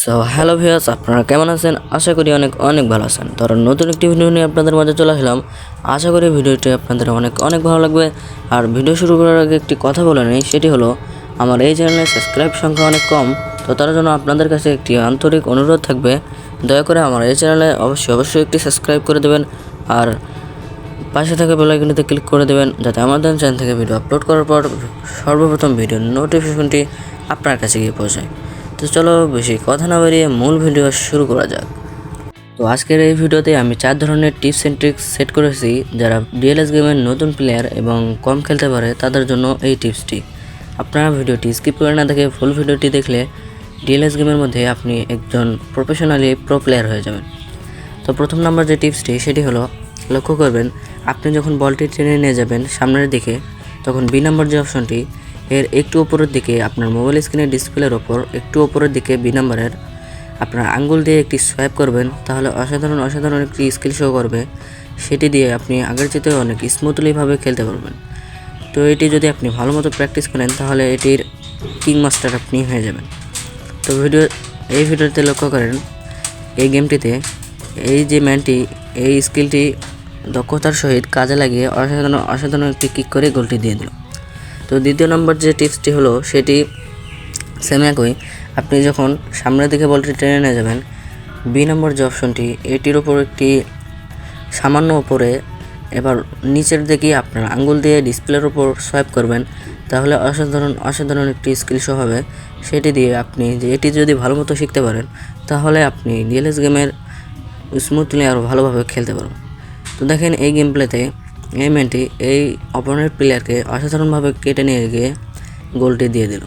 So hello viewers আপনারা কেমন আছেন? আশা করি অনেক অনেক ভালো আছেন। আর নতুন একটি ভিডিও নিয়ে আপনাদের মাঝে চলে আসলাম। আশা করি ভিডিওটি আপনাদের অনেক অনেক ভালো লাগবে। আর ভিডিও শুরু করার আগে একটি কথা বলে নিই, সেটি হলো, আমার এই চ্যানেলে সাবস্ক্রাইব সংখ্যা অনেক কম, তো তার জন্য আপনাদের কাছে একটি আন্তরিক অনুরোধ থাকবে। দয়া করে আমার এই চ্যানেলে অবশ্যই অবশ্যই একটি সাবস্ক্রাইব করে দেবেন। আর পাশে থাকা বেলাইকনিতে ক্লিক করে দেবেন, যাতে আমাদের চ্যানেল থেকে ভিডিও আপলোড করার পর সর্বপ্রথম ভিডিওর নোটিফিকেশনটি আপনার কাছে গিয়ে পৌঁছায়। তো চলো বেশি কথা না বাড়িয়ে মূল ভিডিও শুরু করা যাক। তো আজকের এই ভিডিওতে আমি চার ধরনের টিপস অ্যান্ড ট্রিক্স সেট করেছি যারা ডিএলএস গেমের নতুন প্লেয়ার এবং কম খেলতে পারে তাদের জন্য এই টিপসটি। আপনারা ভিডিওটি স্কিপ করে না দেখে ফুল ভিডিওটি দেখলে ডিএলএস গেমের মধ্যে আপনি একজন প্রফেশনালি প্রো প্লেয়ার হয়ে যাবেন। তো প্রথম নাম্বার যে টিপসটি সেটি হলো, লক্ষ্য করবেন, আপনি যখন বলটি টেনে নিয়ে যাবেন সামনের দিকে, তখন বি নাম্বার যে অপশনটি এর একটু উপরের দিকে আপনার মোবাইল স্ক্রিনের ডিসপ্লের ওপর একটু উপরের দিকে বি নাম্বারের আপনার আঙ্গুল দিয়ে একটি সোয়াইপ করবেন, তাহলে অসাধারণ অসাধারণ একটি স্কিল শো করবে। সেটি দিয়ে আপনি আগের চেতে অনেক স্মুথলিভাবে খেলতে পারবেন। তো এটি যদি আপনি ভালো মতো প্র্যাকটিস করেন, তাহলে এটির কিং মাস্টার আপনি হয়ে যাবেন। তো ভিডিও এই ভিডিওতে লক্ষ্য করেন, এই গেমটিতে এই যে ম্যানটি এই স্কিলটি দক্ষতার সহিত কাজে লাগিয়ে অসাধারণ অসাধারণ একটি কিক করে গোলটি দিয়ে দিল। তো দ্বিতীয় নম্বর যে টিপসটি হলো, সেটি সেম একই। আপনি যখন সামনের দিকে বলটি টেনে নিয়ে যাবেন বি নম্বর যে অপশনটি এটির ওপর একটি সামান্য উপরে এবার নিচের দিকে আপনার আঙ্গুল দিয়ে ডিসপ্লের ওপর সোয়াইপ করবেন, তাহলে অসাধারণ অসাধারণ একটি স্কিল শো হবে। সেটি দিয়ে আপনি যে এটি যদি ভালো মতো শিখতে পারেন, তাহলে আপনি ডিএলএস গেমের স্মুথলি আরও ভালোভাবে খেলতে পারবেন। তো দেখেন এই গেম প্লেতে এই ম্যানটি এই অপোনেন্ট প্লেয়ারকে অসাধারণভাবে কেটে নিয়ে গিয়ে গোলটি দিয়ে দিল।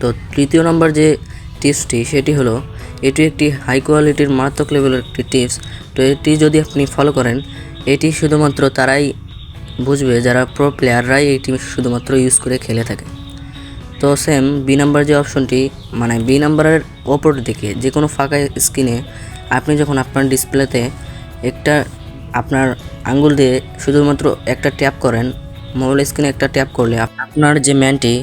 তো তৃতীয় নম্বর যে টিপসটি সেটি হলো, এটি একটি হাই কোয়ালিটির মারাত্মক লেভেলের একটি টিপস তো এটি যদি আপনি ফলো করেন, এটি শুধুমাত্র তারাই বুঝবে, যারা প্রো প্লেয়াররাই এটি শুধুমাত্র ইউজ করে খেলে থাকে। তো সেম বি নাম্বার যে অপশনটি মানে বি নাম্বারের ওপর দিকে যে কোনো ফাঁকা স্ক্রিনে আপনি যখন আপনার ডিসপ্লেতে একটা আপনার আঙ্গুল দিয়ে শুধুমাত্র একটা ট্যাপ করেন মোবাইল স্ক্রিনে একটা ট্যাপ করলে আপনার যে ম্যানটি,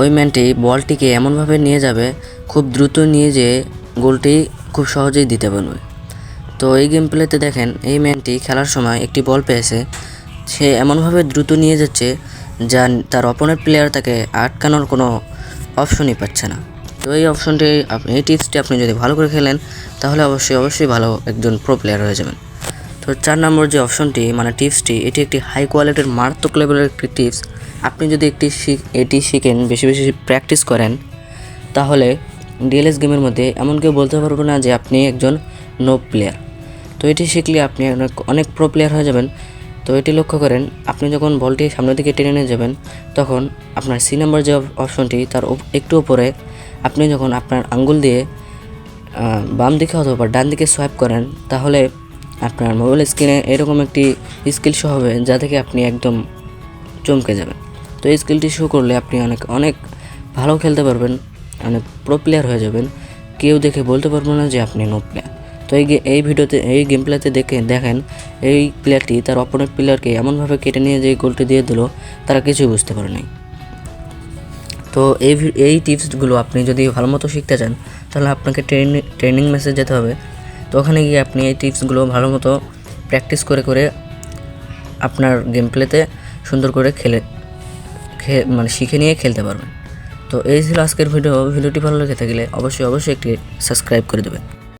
ওই ম্যানটি বলটিকে এমনভাবে নিয়ে যাবে, খুব দ্রুত নিয়ে যেয়ে গোলটি খুব সহজেই দিতে পারবে। তো এই গেম প্লেতে দেখেন, এই ম্যানটি খেলার সময় একটি বল পেয়েছে, সে এমনভাবে দ্রুত নিয়ে যাচ্ছে যা তার অপোনেন্ট প্লেয়ার তাকে আটকানোর কোনো অপশনই পাচ্ছে না। তো এই অপশনটি এই টিপসটি আপনি যদি ভালো করে খেলেন, তাহলে অবশ্যই অবশ্যই ভালো একজন প্রো প্লেয়ার হয়ে যাবেন। তো চার নম্বর যে অপশনটি মানে টিপসটি, এটি একটি হাই কোয়ালিটির মারাত্মক লেভেলের একটি টিপস আপনি যদি একটি এটি শিখেন, বেশি বেশি প্র্যাকটিস করেন, তাহলে ডিএলএস গেমের মধ্যে এমন কেউ বলতে পারব না যে আপনি একজন নো প্লেয়ার তো এটি শিখলে আপনি অনেক অনেক প্রো প্লেয়ার হয়ে যাবেন। তো এটি লক্ষ্য করেন, আপনি যখন বলটি সামনের দিকে টেনে নিয়ে যাবেন, তখন আপনার সি নাম্বার যে অপশনটি, তার একটু উপরে আপনি যখন আপনার আঙ্গুল দিয়ে বাম দিকে অথবা ডান দিকে সোয়াইপ করেন, তাহলে আপনার মোবাইল স্ক্রিনে এরকম একটি স্কিল শো হবে যা থেকে আপনি একদম চমকে যাবেন। তো এই স্কিলটি শো করলে আপনি অনেক অনেক ভালো খেলতে পারবেন, অনেক প্রো প্লেয়ার হয়ে যাবেন। কেউ দেখে বলতে পারব না যে আপনি নো প্লেয়ার তো এই এই ভিডিওতে, এই গেম প্লেতে দেখে, দেখেন, এই প্লেয়ারটি তার অপোনেন্ট প্লেয়ারকে এমনভাবে কেটে নিয়ে যে গোলটি দিয়ে দিল, তারা কিছুই বুঝতে পারে নাই। তো এই এই টিপসগুলো আপনি যদি ভালো মতো শিখতে চান, তাহলে আপনাকে ট্রেনিং ট্রেনিং মেসেজ যেতে হবে। তো ওখানে গিয়ে আপনি এই টিপসগুলো ভালো মতো প্র্যাকটিস করে করে আপনার গেম প্লেতে সুন্দর করে খেলে মানে শিখে নিয়ে খেলতে পারবেন। তো এই ছিল আজকের ভিডিও। ভিডিওটি ভালো লেগে থাকলে অবশ্যই অবশ্যই একটি সাবস্ক্রাইব করে দেবেন।